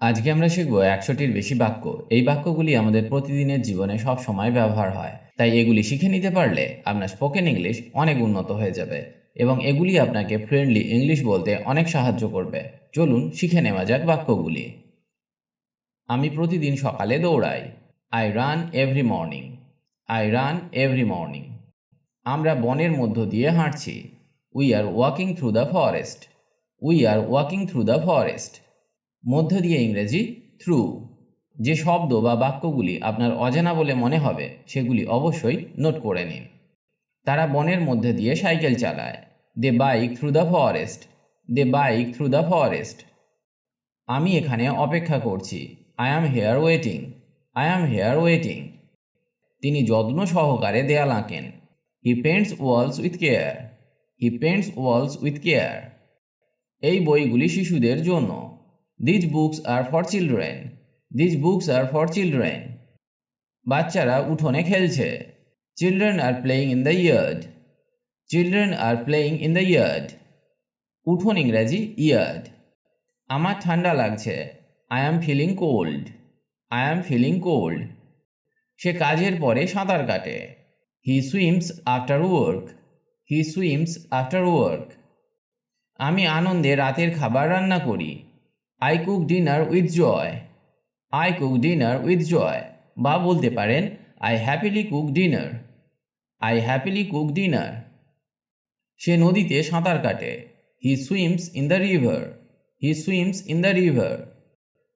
আজকে আমরা শিখব একশোটির বেশি বাক্য। এই বাক্যগুলি আমাদের প্রতিদিনের জীবনে সব সময় ব্যবহার হয়। তাই এগুলি শিখে নিতে পারলে আপনার স্পোকেন ইংলিশ অনেক উন্নত হয়ে যাবে এবং এগুলি আপনাকে ফ্রেন্ডলি ইংলিশ বলতে অনেক সাহায্য করবে। চলুন শিখে নেওয়া যাক বাক্যগুলি। আমি প্রতিদিন সকালে দৌড়াই। I run every morning I run every morning আমরা বনের মধ্য দিয়ে হাঁটছি। We are walking through the forest we are walking through the forest মধ্য দিয়ে ইংরেজি থ্রু যে শব্দ বা বাক্যগুলি আপনার অজানা বলে মনে হবে, সেগুলি অবশ্যই নোট করে নিন। তারা বনের মধ্যে দিয়ে সাইকেল চালায়। They bike through the forest they bike through the forest আমি এখানে অপেক্ষা করছি। I am here waiting I am here waiting তিনি যত্ন সহকারে দেয়াল আঁকেন। He paints walls with care he paints walls with care এই বইগুলি শিশুদের জন্য। These books are for children these books are for children বাচ্চারা উঠোনে খেলছে। Children are playing in the yard children are playing in the yard উঠোন ইংরাজি yard আমার ঠান্ডা লাগছে। I am feeling cold I am feeling cold সে কাজের পরে সাঁতার কাটে। He swims after work he swims after work আমি আনন্দে রাতের খাবার রান্না করি। I cook dinner with joy I cook dinner with joy বা বলতে পারেন I happily cook dinner I happily cook dinner সে নদীতে সাঁতার কাটে। He swims in the river he swims in the river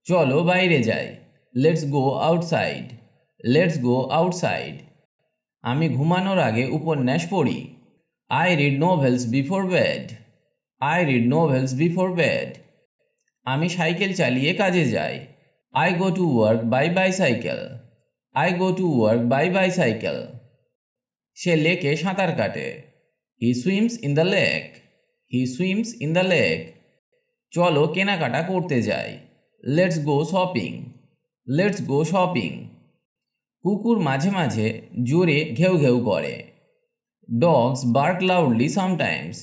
চলো বাইরে যাই। Let's go outside let's go outside আমি ঘুমানোর আগে উপন্যাস পড়ি। I read novels before bed I read novels before bed আমি সাইকেল চালিয়ে কাজে যাই। I go to work by bicycle I go to work by bicycle সে লেকে সাঁতার কাটে। He swims in the lake he swims in the lake চলো কেনাকাটা করতে যাই। Let's go shopping let's go shopping কুকুর মাঝে মাঝে জোরে ঘেউ ঘেউ করে। Dogs bark loudly sometimes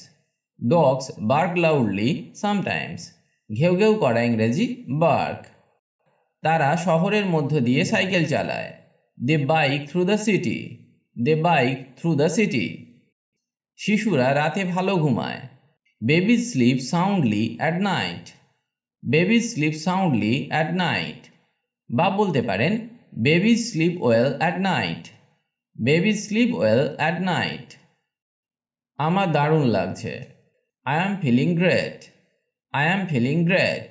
dogs bark loudly sometimes ঘেউ ঘেউ করা ইংরেজি বার্ক তারা শহরের মধ্য দিয়ে সাইকেল চালায়। They bike through the city they bike through the city শিশুরা রাতে ভালো ঘুমায়। Baby sleep soundly at night baby sleep soundly at night বা বলতে পারেন baby sleep well at night baby sleep well at night আমার দারুণ লাগছে। I am feeling great I am feeling great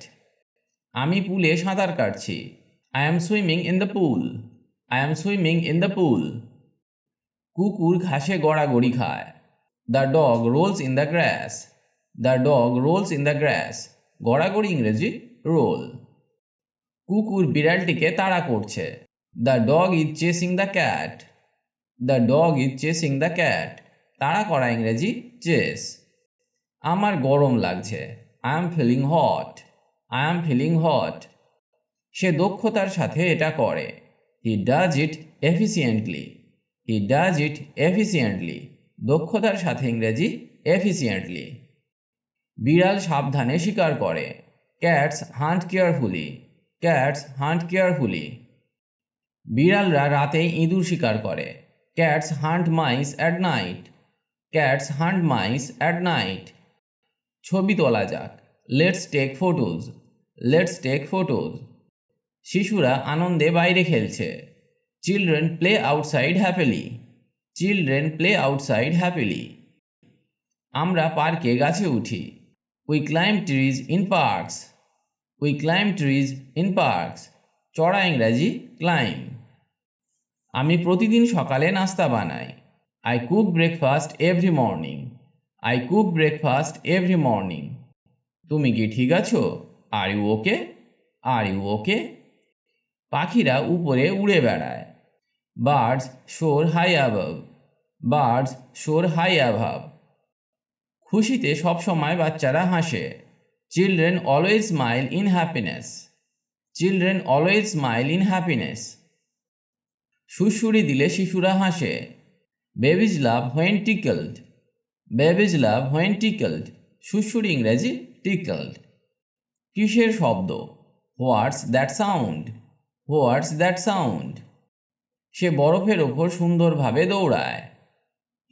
আমি পুলে সাঁতার কাটছি। I am swimming in the pool I am swimming in the pool কুকুর ঘাসে গড়াগড়ি খায়। The dog rolls in the grass the dog rolls in the grass গড়াগড়ি ইংরেজি রোল কুকুর বিড়ালটিকে তাড়া করছে। The dog is chasing the cat the dog is chasing the cat তাড়া করা ইংরেজি চেস আমার গরম লাগছে। I am feeling hot I am feeling hot সে দক্ষতার সাথে এটা করে। He does it efficiently he does it efficiently দক্ষতার সাথে ইংরেজি এফিসিয়েন্টলি বিড়াল সাবধানে শিকার করে। Cats hunt carefully cats hunt carefully বিড়ালরা রাতে ইঁদুর শিকার করে। Cats hunt mice at night cats hunt mice at night ছবি তোলা যাক। Let's take photos let's take photos শিশুরা আনন্দে বাইরে খেলছে। Children play outside happily children play outside happily আমরা পার্কে গাছে উঠি। We climb trees in parks we climb trees in parks চড়া ইংরাজি ক্লাইম আমি প্রতিদিন সকালে নাস্তা বানাই। I cook breakfast every morning I cook breakfast every morning তুমি কি ঠিক আছো? Are you okay are you okay পাখিরা উপরে উড়ে বেড়ায়। Birds soar high above birds soar high above খুশিতে সবসময় বাচ্চারা হাসে। Children always smile in happiness children always smile in happiness সুরসুরি দিলে শিশুরা হাসে। Babies laugh when tickled babies laugh when tickled সুরসুরি ইংরেজি টিকল্ড। কিসের শব্দ? What's that sound? What's that sound? সে বরফের ওপর সুন্দরভাবে দৌড়ায়।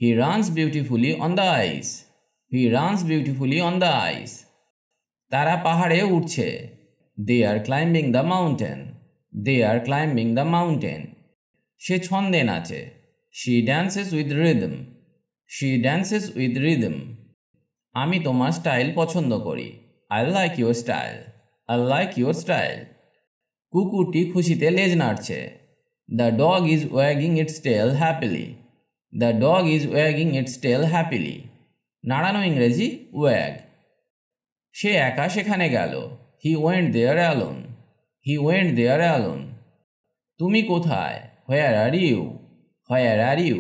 He runs beautifully on the ice. He runs beautifully on the ice. তারা পাহাড়ে উঠছে। They are climbing the mountain. They are climbing the mountain. সে ছন্দে নাচে। She dances with rhythm. She dances with rhythm আমি তোমার স্টাইল পছন্দ করি। I like your style I like your style কুকুরটি খুশিতে লেজ নাড়ছে। The dog is wagging its tail happily the dog is wagging its tail happily নাড়ানো ইংরেজি wag সে একা সেখানে গেল। He went there alone he went there alone তুমি কোথায়? Where are you where are you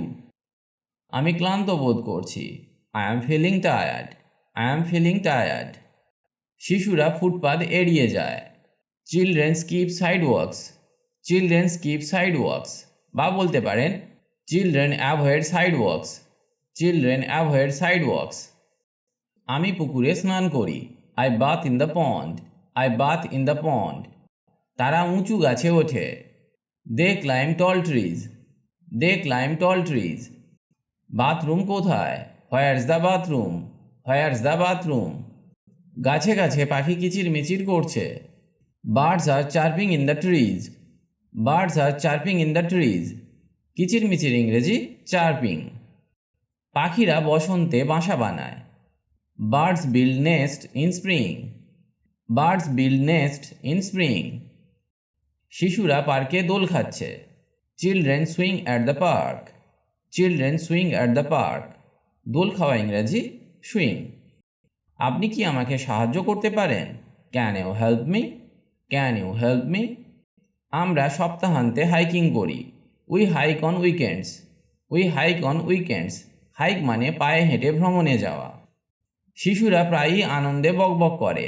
আমি ক্লান্ত বোধ করছি। I am feeling tired I am feeling tired শিশুরা ফুটপাথ এড়িয়ে যায়। Children skip sidewalks children skip sidewalks বা বলতে পারেন children avoid sidewalks children avoid sidewalks আমি পুকুরে স্নান করি। I bath in the pond I bath in the pond তারা উঁচু গাছে ওঠে। They climb tall trees they climb tall trees bathroom কোথায়? Where's the bathroom where's the bathroom গাছে গাছে পাখি কিচির মিচির করছে। Birds are chirping in the trees birds are chirping in the trees কিচির মিচির ইংরেজি চার্পিং পাখিরা বসন্তে বাসা বানায়। Birds build nest in spring birds build nest in spring শিশুরা পার্কে দোল খাচ্ছে। Children swing at the park children swing at the park দোল খাওয়া ইংরাজি সুইং। আপনি কি আমাকে সাহায্য করতে পারেন? Can you help me can you help me আমরা সপ্তাহান্তে হাইকিং করি। We hike on weekends we hike on weekends hike মানে পায়ে হেঁটে ভ্রমণে যাওয়া। শিশুরা প্রায়ই আনন্দে বকবক করে।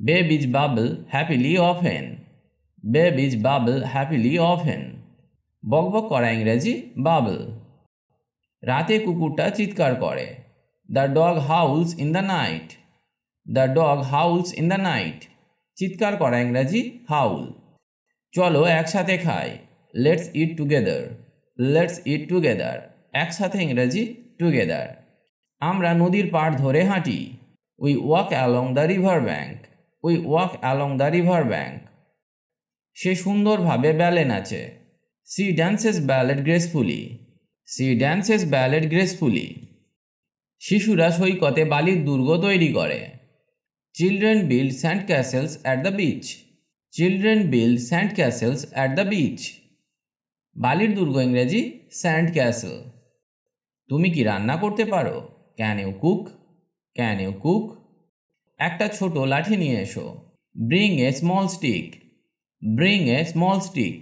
Babies babble happily often babies babble happily often বকবক করা ইংরেজি বাবল রাতে কুকুরটা চিৎকার করে। The dog howls in the night the dog howls in the night চিৎকার করা ইংরাজি হাউল চলো একসাথে খাই। Let's eat together let's eat together একসাথে ইংরাজি টুগেদার আমরা নদীর পাড় ধরে হাঁটি। We walk along the river bank we walk along the river bank সে সুন্দরভাবে ব্যালে নাচে। She dances ballet gracefully she dances ballet gracefully শিশুরা সৈকতে বালির দুর্গ তৈরি করে। Children build sand castles at the beach children build sand castles at the beach বালির দুর্গ ইংরেজি স্যান্ড ক্যাসেল তুমি কি রান্না করতে পারো? Can you cook can you cook একটা ছোট লাঠি নিয়ে এসো। Bring a small stick bring a small stick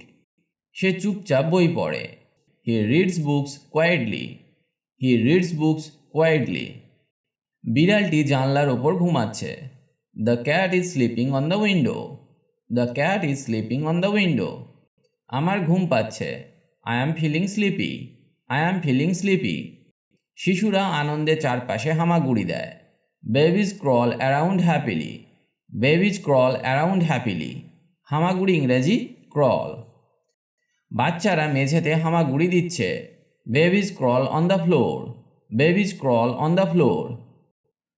সে চুপচাপ বই পড়ে। He reads books quietly he reads books quietly বিড়ালটি জানলার ওপর ঘুমাচ্ছে। The cat is sleeping on the window the cat is sleeping on the window আমার ঘুম পাচ্ছে। I am feeling sleepy I am feeling sleepy শিশুরা আনন্দে চারপাশে হামাগুড়ি দেয়। Babies crawl around happily babies crawl around happily হামাগুড়ি ইংরেজি ক্রল বাচ্চারা মেঝেতে হামাগুড়ি দিচ্ছে। Babies crawl on the floor, babies crawl on the floor.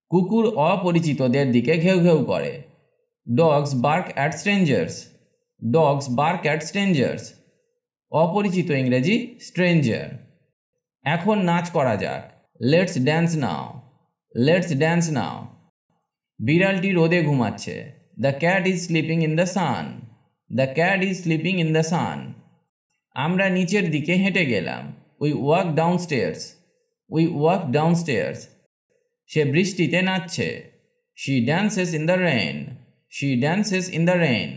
কুকুর অপরিচিতদের দিকে ঘেউ ঘেউ করে। Dogs bark at strangers, dogs bark at strangers. অপরিচিত ইংরেজি স্ট্রেঞ্জার। এখন নাচ করা যাক। Let's dance now. Let's dance now. বিড়ালটি রোদে ঘুমাচ্ছে। The cat is sleeping in the sun. The cat is sleeping in the sun. আমরা নিচের দিকে হেঁটে গেলাম। We walk downstairs we walk downstairs সে বৃষ্টিতে নাচছে। She dances in the rain she dances in the rain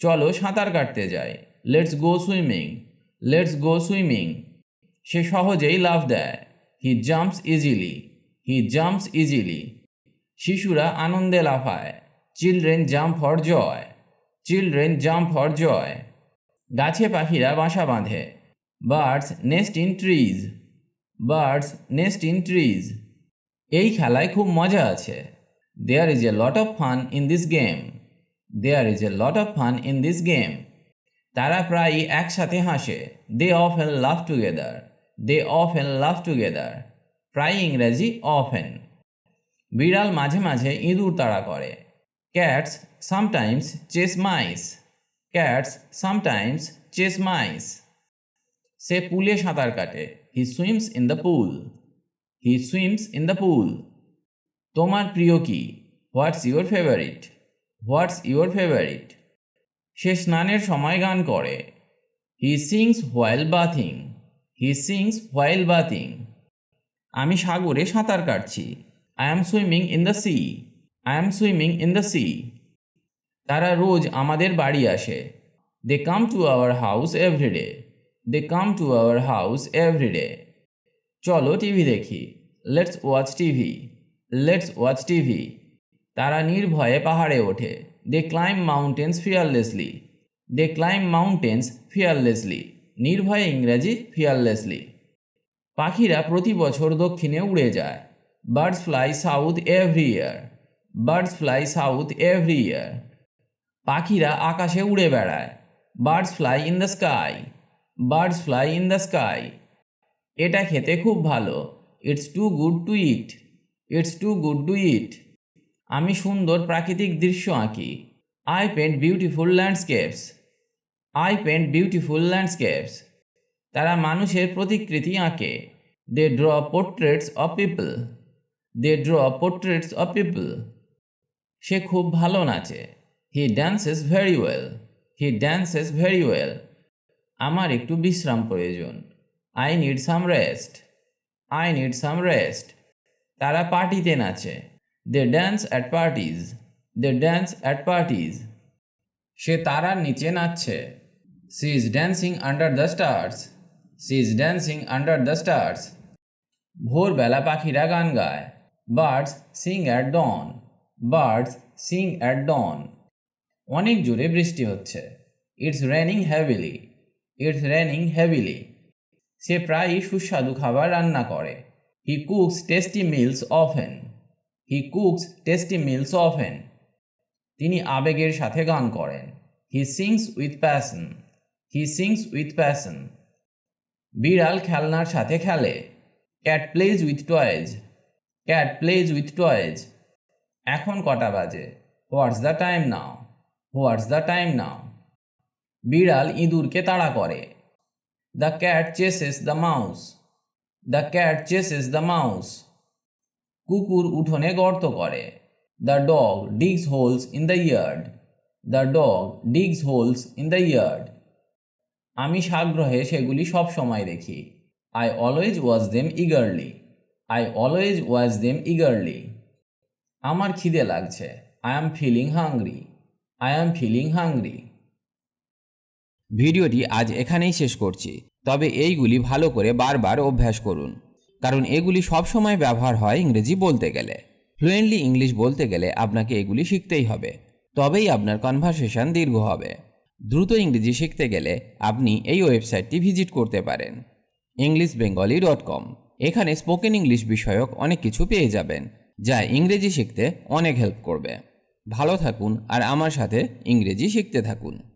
চলো সাঁতার কাটতে যাই। Let's go swimming let's go swimming সে সহজেই লাফ দেয়। He jumps easily he jumps easily শিশুরা আনন্দে লাফায়। Children jump for joy children jump for joy গাছে পাখিরা বাসা বাঁধে। Birds nest in trees birds nest in trees এই খেলায় খুব মজা আছে। There is a lot of fun in this game there is a lot of fun in this game তারা প্রায়ই একসাথে হাসে। They often laugh together they often laugh together প্রায় ইংরেজি অফেন বিড়াল মাঝে মাঝে ইঁদুর তাড়া করে। Cats sometimes chase mice cats sometimes chase mice সে পুলে সাঁতার কাটে। He swims in the pool he swims in the pool তোমার প্রিয় কি? What's your favourite what's your favourite সে স্নানের সময় গান করে। He sings while bathing he sings while bathing আমি সাগরে সাঁতার কাটছি। I am swimming in the sea I am swimming in the sea তারা রোজ আমাদের বাড়ি আসে। They come to our house everyday they come to our house everyday চলো টিভি দেখি। Let's watch TV let's watch TV তারা নির্ভয়ে পাহাড়ে ওঠে। They climb mountains fearlessly they climb mountains fearlessly নির্ভয়ে ইংরাজি ফিয়ারলেসলি পাখিরা প্রতি বছর দক্ষিণে উড়ে যায়। Birds fly south every year birds fly south every year পাখিরা আকাশে উড়ে বেড়ায়। Birds fly in the sky birds fly in the sky এটা খেতে খুব ভালো। It's too good to eat it's too good to eat আমি সুন্দর প্রাকৃতিক দৃশ্য আঁকি। I paint beautiful landscapes I paint beautiful landscapes তারা মানুষের প্রতিকৃতি আঁকে। They draw portraits of people they draw portraits of people সে খুব ভালো নাচে। He dances very well he dances very well আমার একটু বিশ্রাম প্রয়োজন। I need some rest I need some rest তারা পার্টিতে নাচে। They dance at parties they dance at parties সে তারার নিচে নাচছে। She is dancing under the stars she is dancing under the stars ভোরবেলা পাখিরা গান গায়। Birds sing at dawn birds sing at dawn অনেক জোরে বৃষ্টি হচ্ছে। It's raining heavily it's raining heavily সে প্রায়ই সুস্বাদু খাবার রান্না করে। He cooks tasty meals often he cooks tasty meals often তিনি আবেগের সাথে গান করেন। He sings with passion he sings with passion বিড়াল খেলনার সাথে খেলে। Cat plays with toys cat plays with toys এখন কটা বাজে? What's the time now what's the time now বিড়াল ইঁদুরকে তাড়া করে। The cat chases the mouse the cat chases the mouse কুকুর উঠোনে গর্ত করে। The dog digs holes in the yard the dog digs holes in the yard আমি সাগ্রহে সেগুলি সব সময় দেখি। I always watch them eagerly I always watch them eagerly আমার খিদে লাগছে। I am feeling hungry I am feeling hungry ভিডিওটি আজ এখানেই শেষ করছি। তবে এইগুলি ভালো করে বারবার অভ্যাস করুন। কারণ এগুলি সবসময় ব্যবহার হয় ইংরেজি বলতে গেলে। ফ্লুয়েন্টলি ইংলিশ বলতে গেলে আপনাকে এগুলি শিখতেই হবে। তবেই আপনার কনভারসেশন দীর্ঘ হবে। দ্রুত ইংরেজি শিখতে গেলে আপনি এই ওয়েবসাইটটি ভিজিট করতে পারেন। ইংলিশ বেঙ্গলি ডট কম এখানে স্পোকেন ইংলিশ বিষয়ক অনেক কিছু পেয়ে যাবেন, যা ইংরেজি শিখতে অনেক হেল্প করবে। ভালো থাকুন আর আমার সাথে ইংরেজি শিখতে থাকুন।